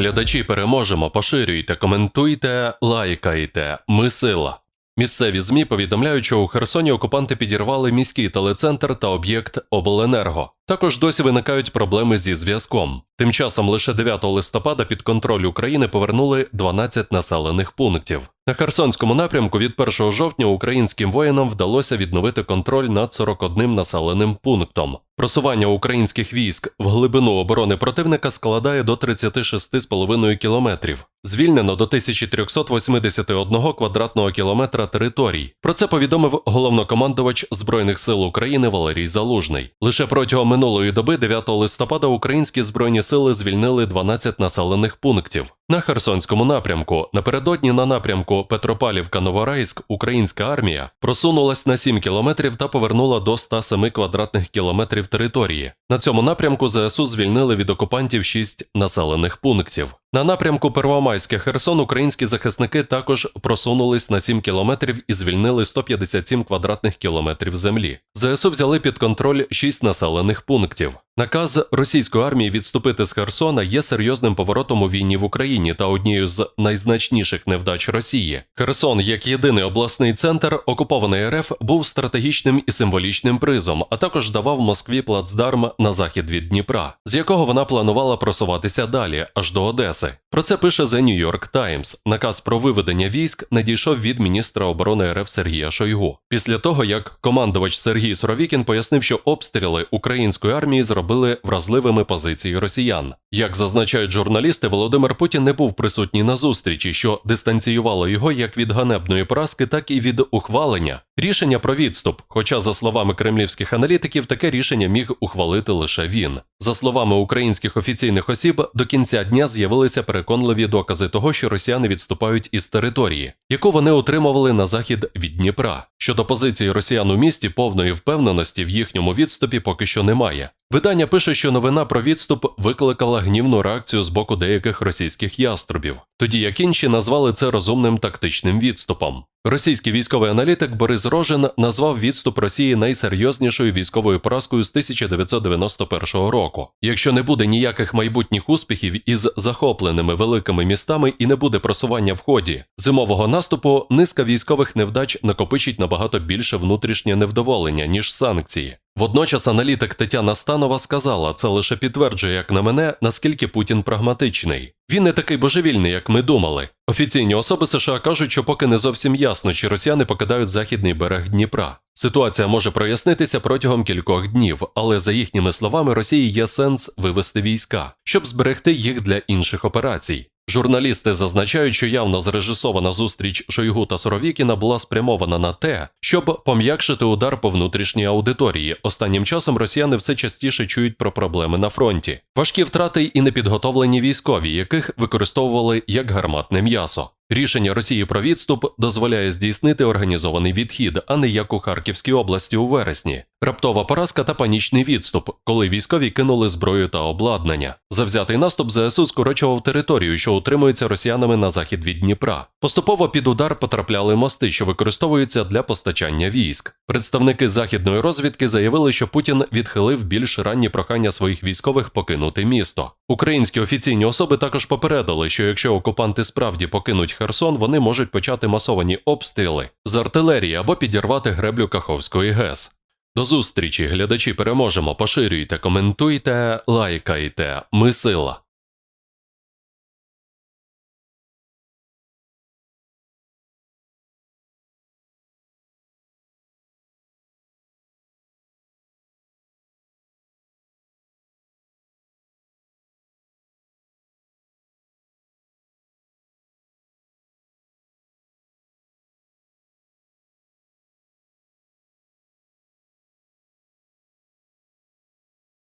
Глядачі переможемо, поширюйте, коментуйте, лайкайте. Ми сила. Місцеві ЗМІ повідомляють, що у Херсоні окупанти підірвали міський телецентр та об'єкт обленерго. Також досі виникають проблеми зі зв'язком. Тим часом лише 9 листопада під контроль України повернули 12 населених пунктів. На Херсонському напрямку від 1 жовтня українським воїнам вдалося відновити контроль над 41 населеним пунктом. Просування українських військ в глибину оборони противника складає до 36,5 кілометрів. Звільнено до 1381 квадратного кілометра територій. Про це повідомив головнокомандувач Збройних сил України Валерій Залужний. Лише протягом минулої доби, 9 листопада, українські збройні сили звільнили 12 населених пунктів. На Херсонському напрямку напередодні на напрямку Петропавлівка-Новорайськ українська армія просунулась на 7 кілометрів та повернула до 107 квадратних кілометрів території. На цьому напрямку ЗСУ звільнили від окупантів 6 населених пунктів. На напрямку Первомайське Херсон українські захисники також просунулись на 7 кілометрів і звільнили 157 квадратних кілометрів землі. ЗСУ взяли під контроль 6 населених пунктів. Наказ російської армії відступити з Херсона є серйозним поворотом у війні в Україні та однією з найзначніших невдач Росії. Херсон, як єдиний обласний центр окупований РФ, був стратегічним і символічним призом, а також давав Москві плацдарм на захід від Дніпра, з якого вона планувала просуватися далі, аж до Одеси. Про це пише The New York Times. Наказ про виведення військ надійшов від міністра оборони РФ Сергія Шойгу. Після того, як командувач Сергій Суровікін пояснив, що обстріли української армії зробили вразливими позиції росіян. Як зазначають журналісти, Володимир Путін не був присутній на зустрічі, що дистанціювало його як від ганебної поразки, так і від ухвалення. Рішення про відступ. Хоча, за словами кремлівських аналітиків, таке рішення міг ухвалити лише він. За словами українських офіційних осіб, до кінця дня з'явилися переконливі докази того, що росіяни відступають із території, яку вони отримували на захід від Дніпра. Щодо позиції росіян у місті, повної впевненості в їхньому відступі поки що немає. Видання пише, що новина про відступ викликала гнівну реакцію з боку деяких російських яструбів, тоді як інші назвали це розумним тактичним відступом. Російський військовий аналітик Борис Рожин назвав відступ Росії найсерйознішою військовою поразкою з 1991 року. Якщо не буде ніяких майбутніх успіхів із захопленими великими містами і не буде просування в ході зимового наступу, низка військових невдач накопичить набагато більше внутрішнє невдоволення ніж санкції. Водночас аналітик Тетяна Станова сказала, це лише підтверджує, як на мене, наскільки Путін прагматичний. Він не такий божевільний, як ми думали. Офіційні особи США кажуть, що поки не зовсім ясно, чи росіяни покидають західний берег Дніпра. Ситуація може прояснитися протягом кількох днів, але за їхніми словами, Росії є сенс вивести війська, щоб зберегти їх для інших операцій. Журналісти зазначають, що явно зрежисована зустріч Шойгу та Соровікіна була спрямована на те, щоб пом'якшити удар по внутрішній аудиторії. Останнім часом росіяни все частіше чують про проблеми на фронті, важкі втрати і непідготовлені військові, яких використовували як гарматне м'ясо. Рішення Росії про відступ дозволяє здійснити організований відхід, а не як у Харківській області у вересні. Раптова поразка та панічний відступ, коли військові кинули зброю та обладнання. Завзятий наступ ЗСУ скорочував територію, що утримується росіянами на захід від Дніпра. Поступово під удар потрапляли мости, що використовуються для постачання військ. Представники західної розвідки заявили, що Путін відхилив більш ранні прохання своїх військових покинути місто. Українські офіційні особи також попередили, що якщо окупанти справді покинуть Херсон, вони можуть почати масовані обстріли з артилерії або підірвати греблю Каховської ГЕС. До зустрічі, глядачі, переможемо. Поширюйте, коментуйте, лайкайте. Ми сила.